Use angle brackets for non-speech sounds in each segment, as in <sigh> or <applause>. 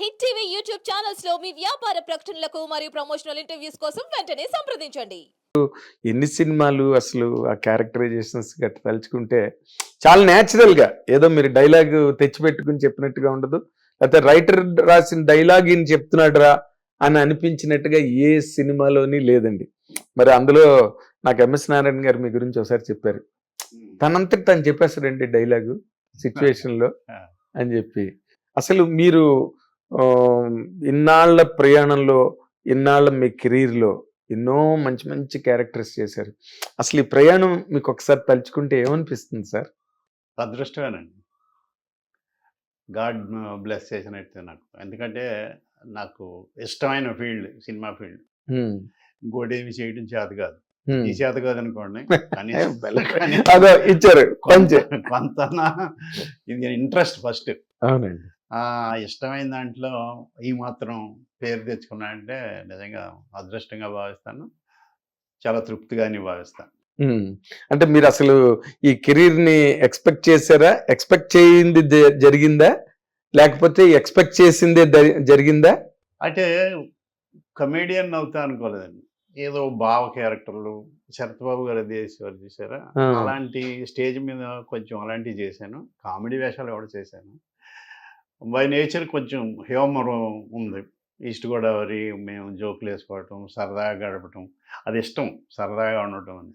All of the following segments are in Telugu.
హిట్ టీవీ యూట్యూబ్ ఛానల్స్లో మీ వ్యాపార ప్రకటనలకు మరియు ప్రమోషనల్ ఇంటర్వ్యూస్ కోసం వెంటనే సంప్రదించండి. ఎన్ని సినిమాలు అసలు ఆ క్యారెక్టరైజేషన్స్ గట్ట తలుచుకుంటే చాలా natural గా ఏదో మీరు డైలాగ్ తెచ్చిపెట్టుకుని చెప్పినట్టుగా ఉండదు. లేకపోతే రైటర్ రాసిన డైలాగ్ ఈయన చెప్తున్నాడు రా అని అనిపించినట్టుగా ఏ సినిమాలోని లేదండి. మరి అందులో నాకు ఎంఎస్ నారాయణ గారు మీ గురించి ఒకసారి చెప్పారు. తనంతటి తను చెప్పేస్తాడండి డైలాగు లో అని చెప్పి. అసలు మీరు ఇన్నాళ్ళ ప్రయాణంలో ఇన్నాళ్ళ మీ కెరీర్లో ఎన్నో మంచి మంచి క్యారెక్టర్స్ చేశారు. అసలు ఈ ప్రయాణం మీకు ఒకసారి తలుచుకుంటే ఏమనిపిస్తుంది సార్? అదృష్టమేనండి గాడ్ బ్లెస్ చేసినట్టు నాకు. ఎందుకంటే నాకు ఇష్టమైన ఫీల్డ్ సినిమా ఫీల్డ్. ఇంకోటి ఏమి చేయడం చేత కాదు. ఈ చేత కాదు అనుకోండి <laughs> కానీ ఇచ్చారు. కొంచెం కొంత ఇది ఇంట్రెస్ట్ ఫస్ట్. అవునండి. ఇష్టమైన దాంట్లో ఈ మాత్రం పేరు తెచ్చుకున్నా అంటే నిజంగా అదృష్టంగా భావిస్తాను. చాలా తృప్తిగానే భావిస్తాను. అంటే మీరు అసలు ఈ కెరీర్ని ఎక్స్పెక్ట్ చేశారా? ఎక్స్పెక్ట్ చేయింది జరిగిందా? లేకపోతే ఎక్స్పెక్ట్ చేసిందే జరిగిందా? అంటే కమేడియన్ అవుతా అనుకోలేదండి. ఏదో భావ క్యారెక్టర్లు శరత్బాబు గారు దేశవారు చూసారా? ఆ. అలాంటి స్టేజ్ మీద కొంచెం అలాంటివి చేశాను. కామెడీ వేషాలు కూడా చేశాను బై నేచర్ కొంచెం హ్యూమర్ ఉంది. ఈస్ట్ గోదావరి మేము జోకులు వేసుకోవటం సరదాగా గడపటం అది ఇష్టం సరదాగా ఉండటం అని.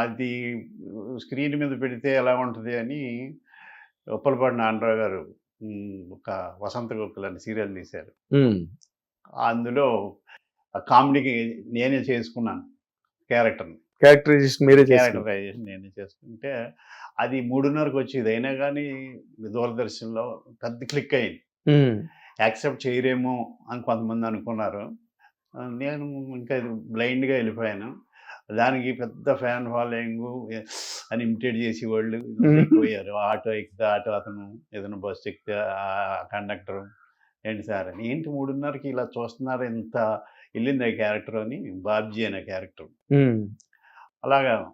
అది స్క్రీన్ మీద పెడితే ఎలా ఉంటుంది అని ఉప్పలపాటి నాన్నరావు గారు ఒక వసంత గోకుల్ అని సీరియల్ తీశారు. అందులో కామెడీకి నేనే చేసుకున్నాను క్యారెక్టర్ని. క్యారెక్టరైజేషన్ మీరే క్యారెక్టరైజేషన్ నేనే చేసుకుంటే అది మూడున్నరకు వచ్చేది అయినా కానీ దూరదర్శన్లో పెద్ద క్లిక్ అయింది. యాక్సెప్ట్ చేయరేమో అని కొంతమంది అనుకున్నారు. నేను ఇంకా బ్లైండ్గా వెళ్ళిపోయాను. దానికి పెద్ద ఫ్యాన్ ఫాలోయింగ్ అని ఇమిటేట్ చేసి వాళ్ళు పోయారు ఆటో ఎక్కితే ఆటో అతను ఏదైనా బస్సు ఎక్కితే కండక్టర్ ఏంటి సార్ అని. ఏంటి మూడున్నరకి ఇలా చూస్తున్నారు ఎంత వెళ్ళింది ఆ క్యారెక్టర్ అని బాబ్జీ అనే క్యారెక్టర్. అలాగా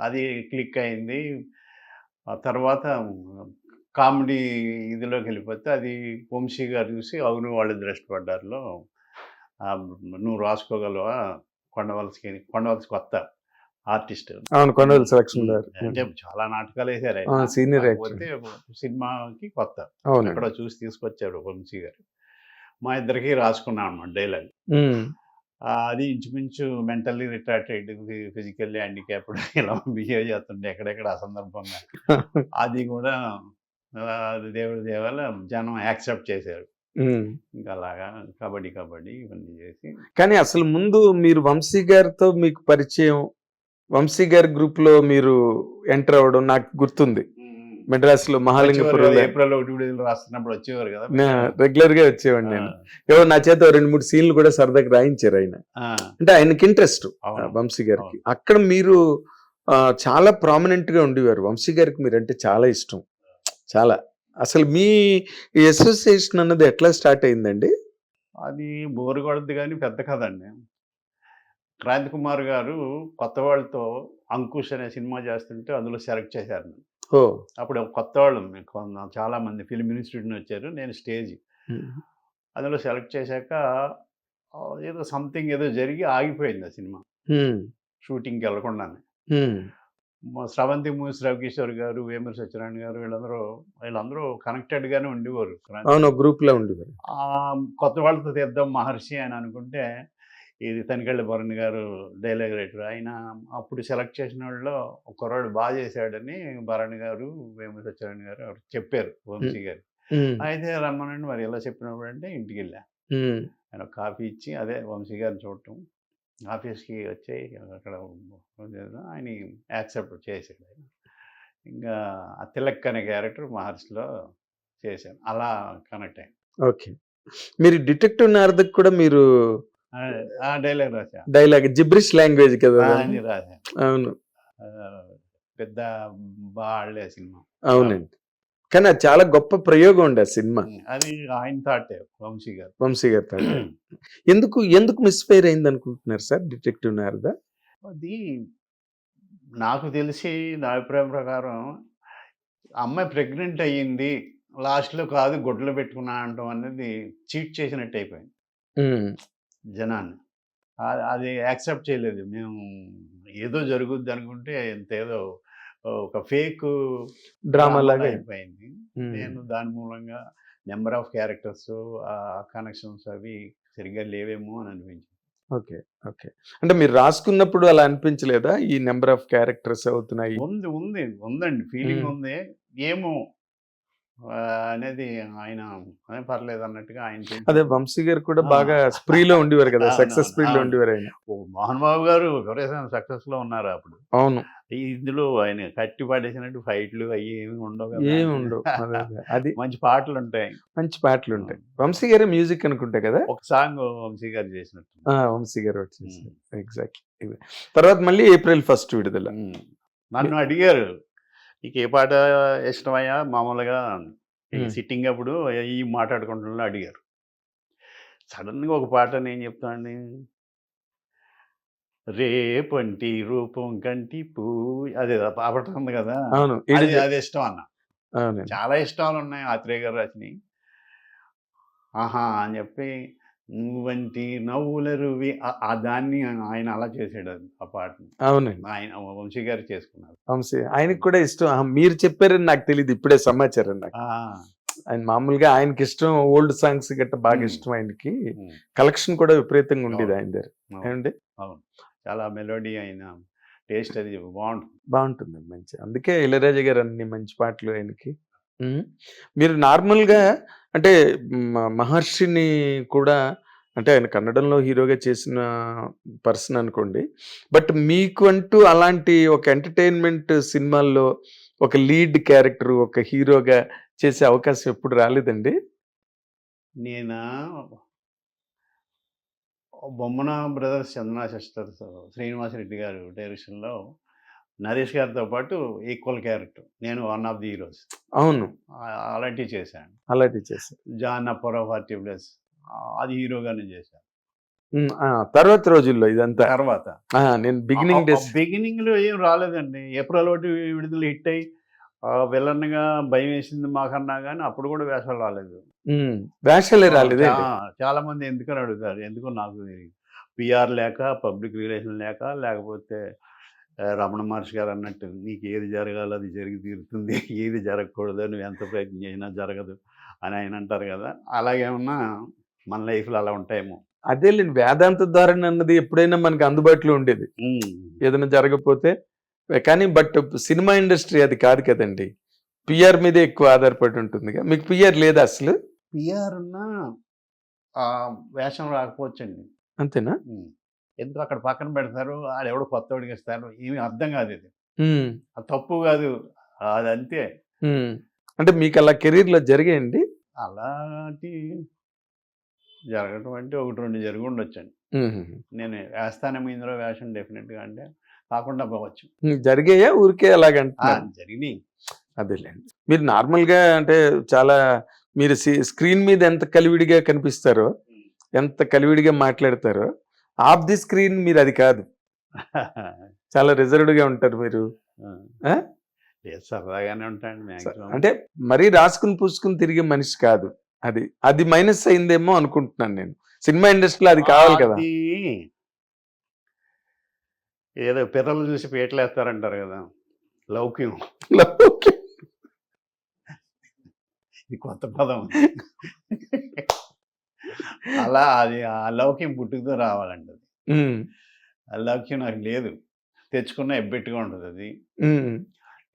అది క్లిక్ అయింది. ఆ తర్వాత కామెడీ ఇదిలోకి వెళ్ళిపోతే అది వంశీ గారు చూసి అవును వాళ్ళు దృష్టిపడ్డారులో నువ్వు రాసుకోగలవా? కొండవలసికి కొండవలసి కొత్త ఆర్టిస్ట్. అవును సెలక్షన్ గారు. అంటే చాలా నాటకాలు వేశారు. ఆ, senior కాకపోతే సినిమాకి కొత్త. అవునండి. ఎక్కడో చూసి తీసుకొచ్చాడు వంశీ గారు. మా ఇద్దరికి రాసుకున్నాం అనమాట డైలాగ్ అది ఇంచుమించు మెంటల్లీ రిటార్టెడ్ ఫిజికల్లీ హ్యాండిక్యాప్డ్ <laughs> ఇలా బిహేవ్ చేస్తుండే ఎక్కడెక్కడ అసందర్భంగా అది కూడా దేవుడి దేవాల జనం యాక్సెప్ట్ చేశారు. ఇంకా అలాగా కబడ్డీ కబడ్డీ ఇవన్నీ చేసి కానీ అసలు ముందు మీరు వంశీ గారితో మీకు పరిచయం వంశీ గారి గ్రూప్లో మీరు ఎంటర్ అవ్వడం నాకు గుర్తుంది. మెడ్రాస్లో. మహాలింగపురం ఏప్రిల్ ఒకటి విడుదల రాస్తున్నప్పుడు వచ్చేవారు కదా. రెగ్యులర్గా వచ్చేవాడిని నేను. ఏవో నా చేత రెండు మూడు సీన్లు కూడా సరదాగా రాయించారు ఆయన. అంటే ఆయనకి ఇంట్రెస్ట్. వంశీ గారికి. అక్కడ మీరు చాలా ప్రామినెంట్గా ఉండేవారు. వంశీ గారికి మీరంటే చాలా ఇష్టం. చాలా. అసలు మీ అసోసియేషన్ అన్నది ఎట్లా స్టార్ట్ అయిందండి? అది బోరు కొడద్దు కానీ పెద్ద కథ అండి. క్రాంతి కుమార్ గారు కొత్త వాళ్ళతో అంకుష్ అనే సినిమా చేస్తుంటే అందులో సెలెక్ట్ చేశారు అప్పుడు కొత్త వాళ్ళు చాలా మంది ఫిల్మ్ ఇన్స్టిట్యూట్ నుంచి వచ్చారు. నేను స్టేజ్. అందులో సెలెక్ట్ చేశాక ఏదో సంథింగ్ ఏదో జరిగి ఆగిపోయింది ఆ సినిమా. షూటింగ్కి వెళ్ళకుండానే. స్రవంతి మూసి రవికిషోర్ గారు వేమూరి సత్యనారాయణ గారు వీళ్ళందరూ వీళ్ళందరూ కనెక్టెడ్గానే ఉండేవారు. అవును గ్రూప్లో ఉండేవారు. కొత్త వాళ్ళతో తీద్దాం మహర్షి అని అనుకుంటే ఇది తనికెళ్ళ భరణ్ గారు డైలాగ్ రైటర్. ఆయన అప్పుడు సెలెక్ట్ చేసిన వాళ్ళలో ఒక కుర్రాడు బాగా చేశాడని భరణ్ గారు వేమూరి సత్యనారాయణ గారు చెప్పారు వంశీ గారు. అయితే రమ్మనండి మరి ఎలా చెప్పినప్పుడు అంటే ఇంటికి వెళ్ళా. ఆయన కాఫీ ఇచ్చి అదే వంశీ గారిని చూడటం. ఆఫీస్కి వచ్చి అక్కడ ఆయన యాక్సెప్ట్ చేసాడు ఆయన. ఇంకా ఆ తిలక్ అనే క్యారెక్టర్ మహర్షిలో చేశాను. అలా కనెక్ట్ అయ్యాను. ఓకే. మీరు డిటెక్టివ్ నారదకు కూడా మీరు డైలాగ్ రాశా? డైలాగ్ జిబ్రిష్ లాంగ్వేజ్ కదా అని రాశా? అవును. పెద్ద బాగా సినిమా. అవునండి. కానీ అది చాలా గొప్ప ప్రయోగం ఉండే సినిమా. అది ఆయన థాటే వంశీ గారు. వంశీ గారి తాత. ఎందుకు ఎందుకు మిస్ఫైర్ అయింది అనుకుంటున్నారు సార్ డిటెక్టివ్ నారద? అది నాకు తెలిసి నా అభిప్రాయం ప్రకారం అమ్మాయి ప్రెగ్నెంట్ అయ్యింది లాస్ట్లో కాదు గుడ్లు పెట్టుకున్నా అంటాం అనేది చీట్ చేసినట్టు అయిపోయింది. జనాన్ని. అది యాక్సెప్ట్ చేయలేదు. మేము ఏదో జరుగుద్ది అనుకుంటే ఇంత ఏదో ఒక ఫేక్ డ్రామా లాగా అయిపోయింది. నేను దాని మూలంగా నెంబర్ ఆఫ్ క్యారెక్టర్స్ ఆ కనెక్షన్స్ అవి సరిగ్గా లేవేమో అని అనిపించింది. ఓకే. ఓకే. అంటే మీరు రాసుకున్నప్పుడు అలా అనిపించలేదా? ఈ నెంబర్ ఆఫ్ క్యారెక్టర్స్ అవుతున్నాయి. ఉంది ఉంది ఉందండి. ఫీలింగ్. ఉంది. ఏమో అనేది ఆయన అదే పర్లేదు అన్నట్టుగా ఆయన. అదే వంశీ గారు కూడా. బాగా <laughs> స్ప్రీలో ఉండేవారు కదా సక్సెస్ స్ప్రీలో. ఉండేవారు ఆయన. మోహన్ బాబు గారు ఎవరైనా సక్సెస్లో ఉన్నారు అప్పుడు? అవును. ఇందులో ఆయన కట్టి పడేసినట్టు ఫైట్లు అవి ఏమి ఉండవు ఏమి ఉండవు. అదే, <laughs> మంచి పాటలు ఉంటాయి మంచి పాటలు ఉంటాయి వంశీ గారే మ్యూజిక్ అనుకుంటా కదా? ఒక సాంగ్ వంశీ గారు చేసినట్టు వంశీ గారు వచ్చేసి ఎగ్జాక్ట్లీ. తర్వాత మళ్ళీ ఏప్రిల్ ఫస్ట్ విడుదల. నన్ను అడిగారు నీకు ఏ పాట ఇష్టమయ్యా? మామూలుగా. సిట్టింగ్ అప్పుడు ఈ మాట్లాడుకుంటున్నా అడిగారు. సడన్గా ఒక పాట నేను చెప్తాను రేపంటి రూపం కంటి పూ అదే ఆ పాట ఉంది కదా? అవును. అది అది ఇష్టం అన్న. చాలా ఇష్టాలు ఉన్నాయి ఆత్రేయ గారు రాసినవి ఆహా అని చెప్పి నువ్వంటి నవ్వుల రువి ఆ- దాన్ని ఆయన అలా చేసాడు ఆ పాటని. అవునండి. ఆయన వంశీ గారు చేసుకున్నారు. వంశీ ఆయనకి కూడా ఇష్టం. మీరు చెప్పారని నాకు తెలియదు ఇప్పుడే సమాచారం నాకు. ఆయన మామూలుగా ఆయనకి ఇష్టం ఓల్డ్ సాంగ్స్ గట్ట బాగా. ఇష్టం ఆయనకి. కలెక్షన్ కూడా విపరీతంగా ఉండేది. ఆయన దగ్గర. ఏమండి? అవును. చాలా మెలోడీ అయిన టేస్ట్ అది బాగుంటుంది. బాగుంటుంది మంచి అందుకే ఇళయరాజా గారు అన్ని మంచి పాటలు ఆయనకి మీరు నార్మల్గా అంటే మ- మహర్షిని కూడా అంటే ఆయన కన్నడంలో హీరోగా చేసిన పర్సన్ అనుకోండి. బట్ మీకు అంటూ అలాంటి ఒక ఎంటర్టైన్మెంట్ సినిమాల్లో ఒక లీడ్ క్యారెక్టర్ ఒక హీరోగా చేసే అవకాశం ఎప్పుడు రాలేదండి? నేను? బొమ్మన బ్రదర్స్ చందన సిస్టర్స్ శ్రీనివాసరెడ్డి గారు డైరెక్షన్లో నరేష్ గారితో పాటు ఈక్వల్ క్యారెక్టర్. నేను వన్ ఆఫ్ ది హీరోస్. అవును. అలాంటివి చేశాను. అలాంటివి చేశారు. జాన్ అప్పర్ ఫార్టీ ప్లస్ అది హీరోగానే చేశాను తర్వాత రోజుల్లో ఇదంతా. తర్వాత. నేను బిగినింగ్ డేస్ బిగినింగ్లో ఏం రాలేదండి. ఏప్రిల్ ఒకటి విడుదల హిట్ అయ్యి విలన్గా భయం వేసింది మాకన్నా కానీ అప్పుడు కూడా వేషాలు రాలేదు. వేషాలే రాలేదే చాలా మంది ఎందుకని అడుగుతారు? ఎందుకో నాకు పిఆర్ లేక పబ్లిక్ రిలేషన్ లేక లేకపోతే రమణ మహర్షి గారు అన్నట్టు నీకు ఏది జరగాలో అది జరిగి తీరుతుంది ఏది జరగకూడదు నువ్వు ఎంత ప్రయత్నం చేసినా జరగదు అని ఆయన అంటారు కదా. అలాగేమన్నా మన లైఫ్లో అలా ఉంటాయేమో. అదేలేండి వేదాంత ధోరణి అన్నది ఎప్పుడైనా మనకి అందుబాటులో ఉండేది. ఏదైనా జరగకపోతే కానీ బట్ సినిమా ఇండస్ట్రీ అది కాదు కదండి. పిఆర్ మీదే ఎక్కువ ఆధారపడి ఉంటుంది మీకు పిఆర్ లేదా అసలు? పిఆర్ వేషం రాకపోవచ్చండి. అంతేనా. ఎందుకు అక్కడ పక్కన పెడతారు? ఆడు ఎవడో కొత్తవాడికి ఇస్తారు. ఏమి అర్థం కాదు ఇది. తప్పు కాదు. అది అంతే. అంటే మీకు అలా కెరీర్లో జరిగాయండి? అలాంటి జరగటం అంటే ఒకటి రెండు జరిగి ఉండొచ్చండి నేను వేస్తానేమో ఇందులో వేషం డెఫినెట్గా అంటే కాకుండా పోవచ్చు. జరిగాయా? ఊరికే ఆ, అలాగంటున్నారు జరిగినాయి. అదేలేండి. మీరు నార్మల్గా అంటే చాలా మీరు స్క్రీన్ మీద ఎంత కలివిడిగా కనిపిస్తారో ఎంత కలివిడిగా మాట్లాడతారో ఆఫ్ ది స్క్రీన్ మీరు అది కాదు. చాలా రిజర్వ్డ్గా ఉంటారు మీరు? లేదు సరదాగానే మ్యాక్సిమం అంటే మరీ రాసుకుని పూసుకుని తిరిగే మనిషి కాదు అది. అది మైనస్ అయిందేమో అనుకుంటున్నాను నేను. సినిమా ఇండస్ట్రీలో అది కావాలి కదా. ఏదో పిల్లలు చూసి పీటలు వేస్తారంటారు కదా. లౌక్యం. ఓకే. ఇది కొత్త పదం. <laughs> అలా అది ఆ లౌక్యం పుట్టుకతో రావాలండి అది. ఉమ్, ఆ లౌక్యం నాకు లేదు. తెచ్చుకున్న ఎబ్బెట్టుగా ఉంటుంది అది.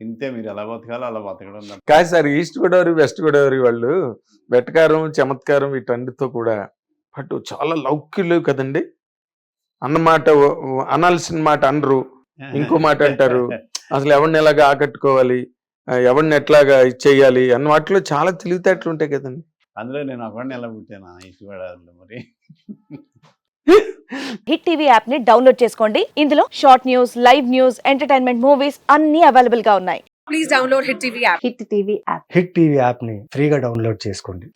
ఇంతే మీరు ఎలా బతకాలో అలా బతకడం. కాదు sir east Godavari west Godavari వాళ్ళు వెటకారం చమత్కారం వీటన్నిటితో కూడా బట్ చాలా లౌక్యులు కదండి. అన్నమాట అనాల్సిన మాట అనరు. ఇంకో మాట అంటారు. అసలు ఎవరిని ఎలాగా ఆకట్టుకోవాలి? ఎవరిని ఎట్లాగా ఇచ్చేయాలి అన్న వాటిలో చాలా తెలివితేటలు ఉంటాయి కదండి. అందులో నేను ఒకడిని ఎలా పుట్టాను? ఇష్టపడాలి మరి. హిట్ టీవీ యాప్ని డౌన్లోడ్ చేసుకోండి. ఇందులో short news live news entertainment movies అన్ని అవైలబుల్గా ఉన్నాయి. please download Hit TV app. Hit TV app. Hit TV యాప్ని ఫ్రీగా డౌన్లోడ్ చేసుకోండి.